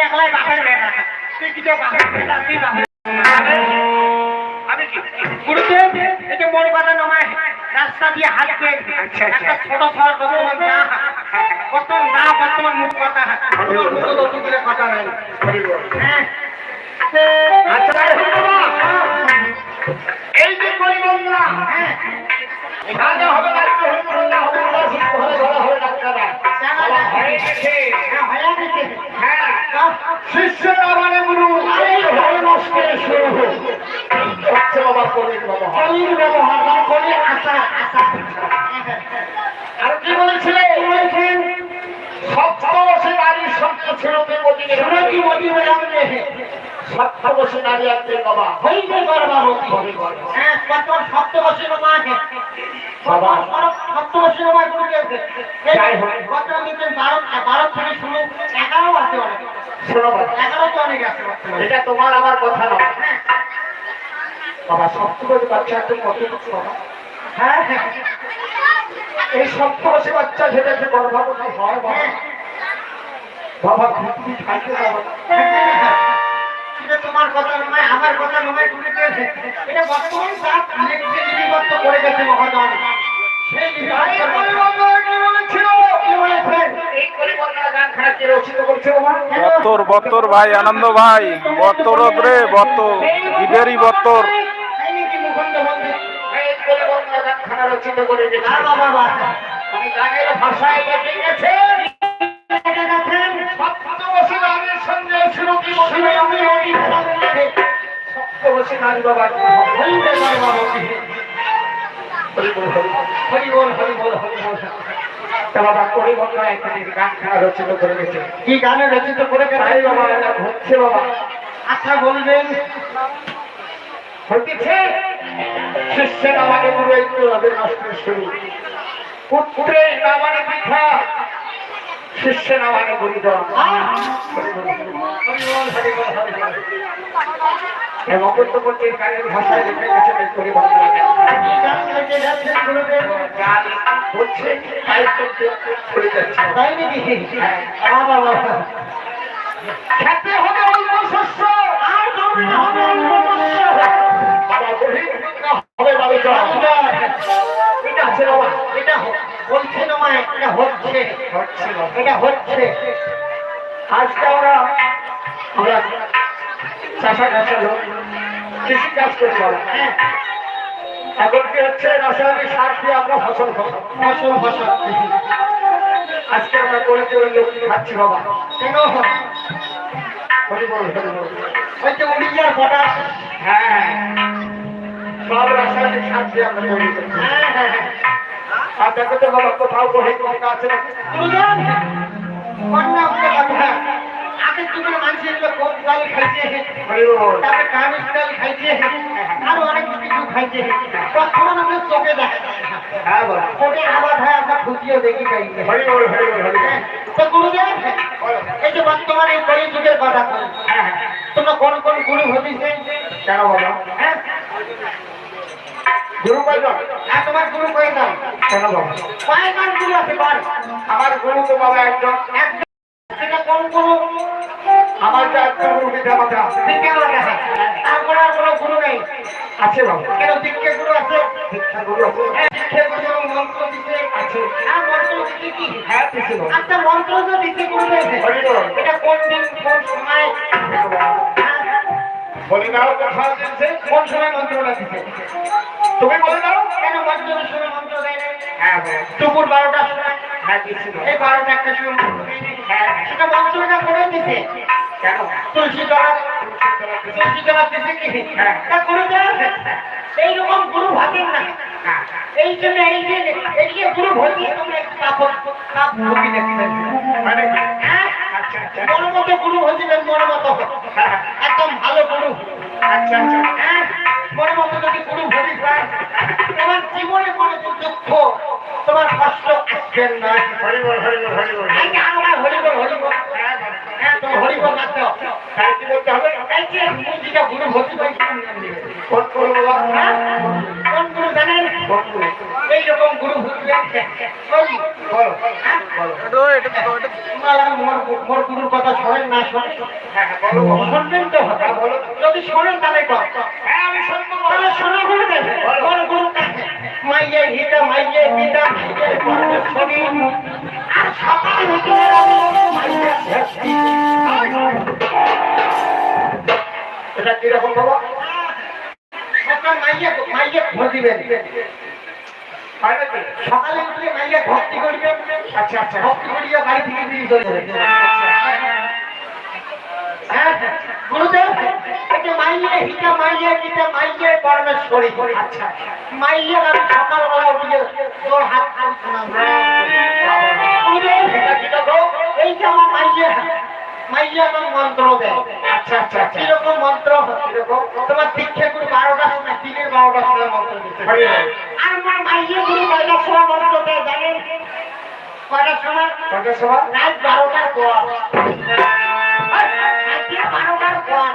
তুই একলাই বাপের বেটা তুই কি তো বাপের বেটা তুই বাপের গুরুদেব এটা বড় কথা নয় রাস্তা দিয়ে হাঁটবেন আচ্ছা, আচ্ছা। একটা ছোট ফল বর্তমান না বর্তমান না বর্তমান মুখ কথা মুখ তো তুই কথা নাই হ্যাঁ আচ্ছা এই যে পরিবন্ধরা হ্যাঁ হবে রাজ্য হবে রাজা হবে বলা হয়ে গেছে হ্যাঁ ভাইয়া হ্যাঁ শিষ্যরা মানে গুরু এই হল শুরু হচ্ছে বাবা কলির ব্যবহার মানে কলির আশা আশা। আর কি বলেছিলেন বলেছেন সপ্তবর্ষে বাড়ির সত্য ছিল দেবতীকে শুনে কি জানলে নারী আছে বাবা। হইবে হ্যাঁ আছে? বাবা। যাই হোক। থেকে শুরু আছে অনেক। শোনো বাবা। তো অনেক আছে এটা তোমার আমার কথা হ্যাঁ। বাবা বাচ্চা কত কিছু বাবা? হ্যাঁ হ্যাঁ। এই সপ্তবর্ষে বাচ্চা সেটা গর্ভবতী হয় বাবা বাবা থাকবে বাবা এটা তোমার কথা কথা পেয়েছে এটা বর্তমান লিপিবদ্ধ করে গেছে মহাজন। সেই বাবা? বত্তর বত্তর ভাই আনন্দ ভাই বত্তর রে বত্তর ইবেরি বত্তর। রচিত করে হ্যাঁ বাবা বাবা। আমি গানের ভাষায় গেছে। সঙ্গে ছিল কি শিবে আমি সপ্তবর্ষে নারী বাবা হরিবল, হরিবল। হরি বল হরি বল হরি বল তা বাবা পরিবর্তন এখানে গানখানা রচিত করে গেছে কি গানে রচিত করে গেছে বাবা হচ্ছে বাবা আচ্ছা বলবেন হইতেছে শিষ্যের আমাকে গুরু এই হবে নষ্টের শুরু পুত্রে নামানে পিঠা শিষ্যের আমাকে গুরুজন হরি বল হরি বল এবং অপত্যপতির গানের ভাষায় লিখে গেছে এই পরিবর্তন কি গান লিখে যাচ্ছেন গুরুদেব গান হচ্ছে তাই চলে যাচ্ছে তাই নাকি বাবা বাবা খেতে হবে অল্প শস্য আর দৌড়ে হবে অল্প। বাবা গরিব হবে এটা আছে বাবা এটা বলছে না মা এটা হচ্ছে হচ্ছে এটা হচ্ছে। আজকে আমরা আমরা চাষা লোক কৃষি কাজ করি বাবা হ্যাঁ এখন কি হচ্ছে রাসায়নিক সার দিয়ে আমরা ফসল ফসল ফসল আজকে আমরা করে করে লোক খাচ্ছি বাবা। কেন ওই যে পটাশ হ্যাঁ। সব রাসায়নিক সার দিয়ে আমরা তৈরি করছি আর দেখো তো বাবা কোথাও বহি লঙ্কা আছে না আগে যুগের মানুষ এগুলো কোপ ডাল খাইছে তারপরে কামিজ ডাল খাইছে আরও অনেক কিছু খাইছে বর্তমান আমরা চোখে দেখা যায় না হ্যাঁ আবার হয় আমরা খুঁজিও দেখি বল বল বল তো গুরুদেব এই যে বর্তমানে কলি যুগের কথা বল হ্যাঁ হ্যাঁ তোমরা কোন কোন গুরু হতিছে কেন বাবা হ্যাঁ গুরু কয়জন আর তোমার গুরু কয়ে দাও কেন বাবা কয়েকজন গুরু আছে আমার গুরু তো বাবা একজন। একজন সেটা কোন গুরু? আমার তো একটা গুরু পিতা মাতা দীক্ষা গুরু আছে তারপরে আর কোনো গুরু নেই। আছে বাবা। কেন দীক্ষা গুরু আছে? শিক্ষা গুরু আছে। হ্যাঁ, দীক্ষা গুরু যেমন মন্ত্র দিতে আছে। আর মন্ত্র দিতে কি? হ্যাঁ আচ্ছা মন্ত্র তো দিতে গুরু রয়েছে এটা কোন দিন কোন সময়? বলি দাও কথা দিচ্ছে কোন সময় মন্ত্রটা দিতে তুমি বলে দাও। কেন মন্ত্রের সময় মন্ত্র দেয় না? হ্যাঁ হ্যাঁ। দুপুর বারোটার সময়। হ্যাঁ এই বারোটা একটা সময়? হ্যাঁ, সেটা মন্ত্রটা করে দিতে কেন তুলসী তলা তুলসী তলা দিতে কি হ্যাঁ। তা গুরু এইরকম গুরু ভাবেন না হ্যাঁ এই জন্য এই যে এই যে গুরু ভর্তি তোমরা মানে? হ্যাঁ আচ্ছা আচ্ছা মন মতো গুরু হয়েছিলেন মন মতো হ্যাঁ, একদম ভালো গুরু আচ্ছা আচ্ছা হ্যাঁ মন মতো যদি গুরু হয় তোমার জীবনে কোনো দুঃখ তোমার কষ্ট আসবে না হরি বল হরি বল হরি বল এই যে আমরা হরিবল হরিবল বাবা। হ্যাঁ বলতে হবে মুজিটা গুরু হয় কোন কোন গুরু জানেন? এইরকম গুরু মোর গুরুর কথা শোনেন না শোনেন? হ্যাঁ। শুনবেন তো বলো। যদি শোনেন তাহলে হ্যাঁ আমি শুনব তাহলে শোনা গুরু মাইয়ে হিতা মাইয়ে পিতা মাইয়ে পরমেশ্বরী আর সকাল হতে আমি মাইয়ে ভক্তি এটা কীরকম বাবা? মাইয়ে মাইয়ে দিবেন। সকালে উঠলে মাইয়ে ভক্তি করবেন আচ্ছা আচ্ছা। ভক্তি করিয়া বাড়ি থেকে বেরিয়ে চলে যাবেন হ্যাঁ, গুরুদেব একে মাইয়ে হিতা গীতা মাইয়ে পরমেশ্বরী। আচ্ছা মাইয়ে আমি সকালবেলা উঠিয়ে তোর হাত হাত গুরুদেব! এটা কি দেখো এই যে আমার মাইয়ে। মাইয়ে আমার মন্ত্র দেয়। আচ্ছা আচ্ছা আচ্ছা। কীরকম মন্ত্র? কীরকম? তোমার দীক্ষা গুরু বারোটার সময় দিনের বারোটার সময় মন্ত্র দিচ্ছে। আর আমার মাইয়ে গুরু কয়টার সময় মন্ত্র দেয় জানেন? কয়টার সময়? কটার সময়? রাত বারোটার পর। বারোটার পর।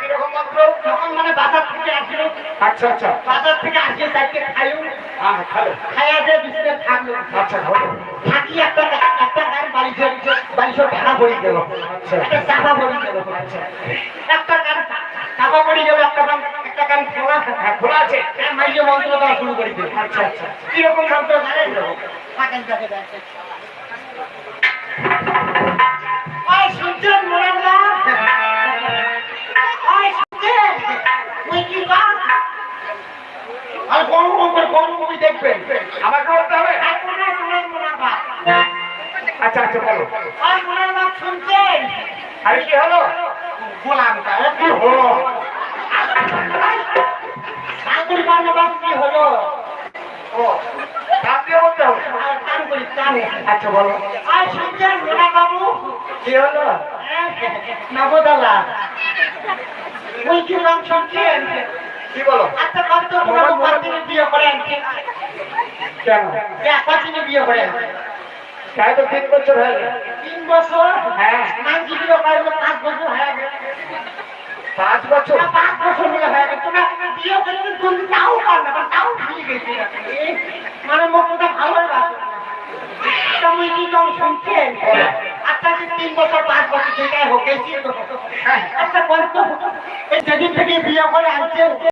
কীরকম মন্ত্র? তখন মানে বাজার থেকে আসলো আচ্ছা আচ্ছা। বাজার থেকে আসিয়ে চারটে খাইও। হ্যাঁ খাইয়া যে বিস্কুট থাকল আচ্ছা থাকি একটা একটা গান বালিশের বালিশের ঢাকা পড়ে গেল। আচ্ছা। একটা চাপা পড়ে গেল একটা গান চাপা পড়ে গেল একটা গান একটা গান খোলা খোলা আছে। মাইজে মন্ত্র দেওয়া শুরু করে দিল আচ্ছা আচ্ছা। কীরকম মন্ত্র জানেন ওই কি আর কোন কোন মুভি দেখবেন আমাকে বলতে হবে? আচ্ছা আচ্ছা বলো। আর মোরাদা শুনছেন আরে কি হলো? গোলাম তাহলে কি ও ঠাকুর বান্ধব কি হলো? ও কান দিয়ে বলতে হবে। আর কান করি কানে আচ্ছা বলো। আর শুনছেন মোরা বাবু কি হলো নবদলা ওই কি? নাম শুনছেন কি বলো? আচ্ছা কত বড় কতদিনে বিয়ে করেন কেন? বিয়ে করেন তাই তো তিন বছর হয়ে গেল। বছর? হ্যাঁ। পাঁচ বছর হয়ে গেছে পাঁচ বছর? পাঁচ বছর হয়ে গেছে তোমরা বিয়ে করতে তুমি তাও পার না তাও ভুলে গেছি মানে মুখটা ভালো তুমি কি কম শুনছেন আচ্ছা যে তিন বছর পাঁচ বছর যেটাই হোক। আচ্ছা বলতো এই যেদিন থেকে বিয়ে করে আনছেন